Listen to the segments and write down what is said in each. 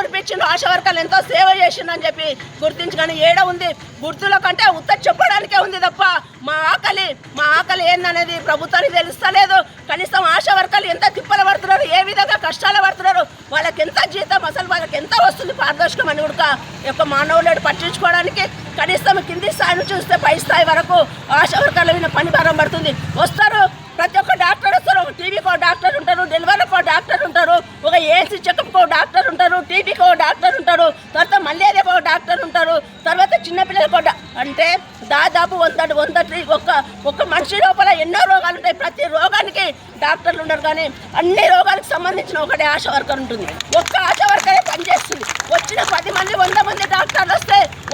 ఆశా వర్కర్లు ఎంతో సేవ చేసిందని చెప్పి గుర్తించుకొని ఏడ ఉంది? గుర్తుల కంటే ఉత్త చెప్పడానికే ఉంది తప్ప మా ఆకలి మా ఆకలి ఏందనేది ప్రభుత్వానికి తెలుస్తలేదు. కనీసం ఆశా వర్కర్లు ఎంత తిప్పలు పడుతున్నారు ఏ విధంగా కష్టాలు పడుతున్నారు వాళ్ళకి ఎంత జీతం అసలు వాళ్ళకి ఎంత వస్తుంది పారదర్శకం అని కూడా యొక్క మానవులను పట్టించుకోవడానికి కనీసం కింది స్థాయి నుంచి చూస్తే పై స్థాయి వరకు ఆశా వర్కర్ల మీద పని భారం పడుతుంది. వస్తారు ప్రతి ఒక్క డాక్టర్ వస్తారు ఒక టీవీకి ఒక డాక్టర్ ఉంటారు డెలివరీకి ఒక డాక్టర్ ఉంటారు ఏసీ చెకప్కి డాక్టర్ ఉంటారు టీబీకి ఒక డాక్టర్ ఉంటారు తర్వాత మలేరియాకి ఒక డాక్టర్ ఉంటారు తర్వాత చిన్నపిల్లలకు అంటే దాదాపు వంద వంద ఒక్క ఒక్క మనిషి లోపల ఎన్నో రోగాలు ఉంటాయి. ప్రతి రోగానికి డాక్టర్లు ఉండరు కానీ అన్ని రోగాలకు సంబంధించిన ఒకటే ఆశా వర్కర్ ఉంటుంది. ఒక్క ఆశా వర్కరే పనిచేస్తుంది. వచ్చిన పది మంది వంద మంది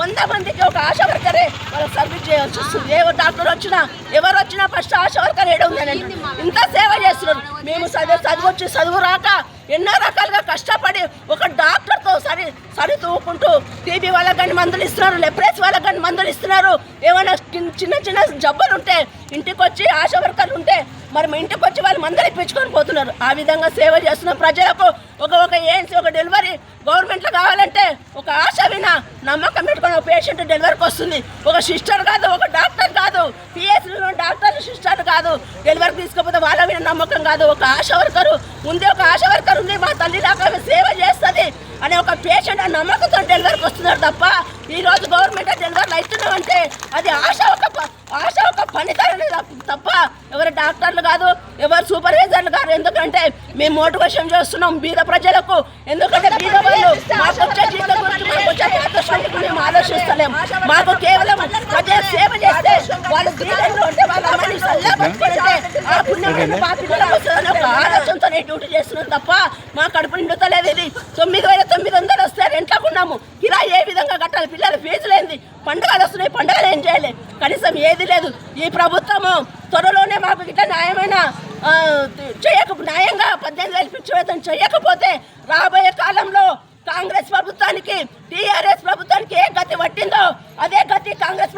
వంద మందికి ఒక ఆశా వర్కరే వాళ్ళకి సర్వీస్ చేయవచ్చు. వస్తుంది ఏ డాక్టర్ వచ్చినా ఎవరు వచ్చినా ఫస్ట్ ఆశా వర్కర్ ఏడు ఉందని ఇంత సేవ చేస్తున్నారు. మేము చదువు చదువు వచ్చి చదువు రాక ఎన్నో రకాలుగా కష్టపడి ఒక డాక్టర్తో సరి సరి తూపుకుంటూ టీబీ వాళ్ళకి కానీ మందులు ఇస్తున్నారు లెప్రెస్ వాళ్ళకి కానీ మందులు ఇస్తున్నారు. ఏమైనా చిన్న- చిన్న చిన్న జబ్బులు ఉంటే ఇంటికి వచ్చి ఆశా వర్కర్లు ఉంటే మరి మా ఇంటికి వచ్చి వాళ్ళు మందులు ఇప్పించుకొని పోతున్నారు. ఆ విధంగా సేవ చేస్తున్న ప్రజలకు ఒక ఒక ఏఎన్సీ ఒక డెలివరీ గవర్నమెంట్లో కావాలంటే ఒక ఆశ వినా నమ్మకం పెట్టుకొని ఒక పేషెంట్ డెలివరీకి వస్తుంది. ఒక సిస్టర్ కాదు ఒక డాక్టర్ కాదు. పిఎస్సీలో డాక్టర్ సిస్టర్ కాదు. డెలివరీ తీసుకపోతే వాళ్ళ మీద నమ్మకం కాదు. ఒక ఆశ వర్కరు ఉంది ఒక ఆశా వర్కర్ ఉంది. మా తల్లి దాకా సేవ చేస్తుంది అనే ఒక పేషెంట్ ఆ నమ్మకంతో డెలివరీకి వస్తున్నారు తప్ప ఈ రోజు గవర్నమెంట్ డెలివరీ అవుతున్నామంటే అది ఆశ ఒక ఆశ ఒక పనితరమే తప్ప ఎవరు డాక్టర్లు కాదు ఎవరు సూపర్వైజర్లు కాదు. ఎందుకంటే మేము మోటివేషన్ చేస్తున్నాం బీద ప్రజలకు. ఎందుకంటే బీద వాళ్ళు గురించి మేము ఆలోచిస్తలేం. మాకు కేవలం ప్రజల సేవ చేస్తే వాళ్ళు ఉంటే ఆ పుణ్యమైన మా పిల్లలకు వస్తుందని ఒక ఆలోచనతో డ్యూటీ చేస్తున్నాం తప్ప మా కడుపు నిండుతలేదు ఇది. తొమ్మిది వేల తొమ్మిది వందలు వస్తే రెంట్లకు ఉన్నాము. కిరాయి ఏ విధంగా కట్టాలి? పిల్లల ఫీజులు ఏంది? పండుగలు వస్తున్నాయి పండుగలు ఏం చేయాలి? కనీసం ఏది లేదు. ఈ ప్రభుత్వము త్వరలోనే మాకు ఇట్లా న్యాయమైన చేయక న్యాయంగా పద్దెనిమిది వేలు పిచ్చి వేతనం చేయకపోతే రాబోయే కాలంలో కాంగ్రెస్ ప్రభుత్వానికి టీఆర్ఎస్ ప్రభుత్వానికి ఏ గతి పట్టిందో అదే గతి కాంగ్రెస్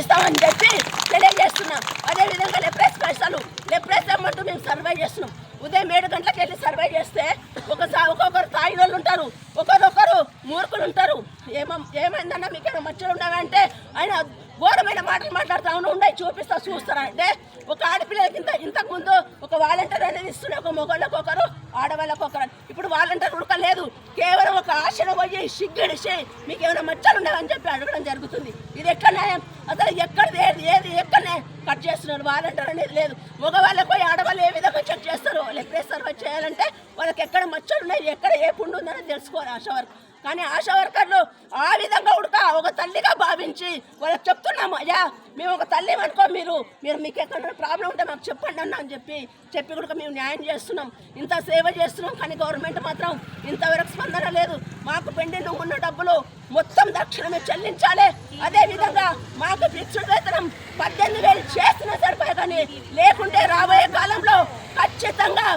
ఇస్తామని చెప్పి తెలియజేస్తున్నాం. అదే విధంగా లెప్రెస్ పైసలు లెప్రెస్ అమ్మంటూ మేము సర్వే చేస్తున్నాం. ఉదయం ఏడు గంటలకు వెళ్ళి సర్వే చేస్తే ఒక ఒక్కొక్కరు తాయి వాళ్ళు ఉంటారు ఒకరొకరు మూర్ఖులు ఉంటారు. ఏమో ఏమైందన్నా మీకు ఏమైనా మచ్చలు ఉన్నాయంటే ఆయన ఘోరమైన మాటలు మాట్లాడుతూ ఉన్నాయి ఉండే చూపిస్తా చూస్తారా? అంటే ఒక ఆడపిల్లలకి ఇంత ఇంతకు ముందు ఒక వాలంటీర్ అనేది ఇస్తుండే ఒక మొగళ్ళకు ఒకరు ఆడవాళ్ళకు ఒకరు. ఇప్పుడు వాలంటీర్ ఉడకలేదు కేవలం ఒక ఆశను పోయి సిగ్గిడిసి మీకు ఏమైనా మచ్చలు ఉన్నాయని చెప్పి అడగడం జరుగుతుంది. ఇది ఎక్కడ న్యాయం? అసలు ఎక్కడ ఏది ఏది ఎక్కడనే కట్ చేస్తున్నారు వాలంటీర్ అనేది లేదు. మగవాళ్ళకి పోయి ఆడవాళ్ళు ఏ విధంగా చెక్ చేస్తారు లెప్రెస్ సర్వే చేయాలంటే వాళ్ళకి ఎక్కడ మచ్చలు ఉన్నాయి ఎక్కడ ఏ పుండు ఉందని తెలుసుకోవాలి ఆశా వర్కర్. కానీ ఆశా వర్కర్లు ఆ విధంగా ఒక తల్లిగా భావించి వాళ్ళకి చెప్తున్నాము అయ్యా మేము ఒక తల్లి అనుకో మీరు మీరు మీకు ఎక్కడ ప్రాబ్లం ఉంటే మాకు చెప్పండి అన్న అని చెప్పి చెప్పి కూడా మేము న్యాయం చేస్తున్నాం. ఇంత సేవ చేస్తున్నాం కానీ గవర్నమెంట్ మాత్రం ఇంతవరకు స్పందన లేదు. మాకు పెండింగ్ ఉన్న డబ్బులు మొత్తం తక్షణమే చెల్లించాలి. అదేవిధంగా మాకు ఫిక్స్డ్ వేతనం పద్దెనిమిది వేలు చేసిన సరిపోయి కానీ లేకుంటే రాబోయే కాలంలో ఖచ్చితంగా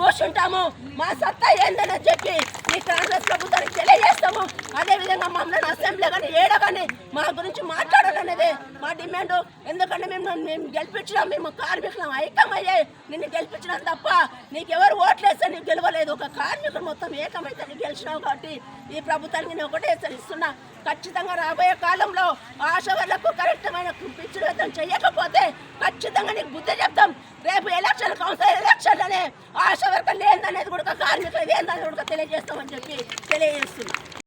కూర్చుంటాము మా సత్తా ఏందని చెప్పి ఈ కాంగ్రెస్ ప్రభుత్వానికి తెలియజేస్తాము. అదేవిధంగా మమ్మల్ని అసెంబ్లీ కానీ ఏడ కానీ మా గురించి మాట్లాడాలనేదే మా డిమాండ్. ఎందుకంటే మేము మేము గెలిపించినాం మేము కార్మికులం ఐక్యమయ్యాయి నిన్ను గెలిపించినాం తప్ప నీకెవరు ఓట్లేస్తే నీకు గెలవలేదు. ఒక కార్మికులు మొత్తం ఏకమైతే నీకు గెలిచినావు కాబట్టి ఈ ప్రభుత్వానికి నేను ఒకటే హెచ్చరిస్తున్నా. ఖచ్చితంగా రాబోయే కాలంలో ఆశ వాళ్ళకు కరెక్టమైన పిచ్చుడు వేతం చేయకపోతే ఖచ్చితంగా నీకు బుద్ధి చెప్తాం రేపు ఎలక్షన్ కౌన్సిల్ ఎలక్షన్ అనే ఆశ వర్కర్లు ఏందనేది కూడా కార్మికులు ఏందనేది కూడా తెలియజేస్తామని చెప్పి తెలియజేస్తున్నాను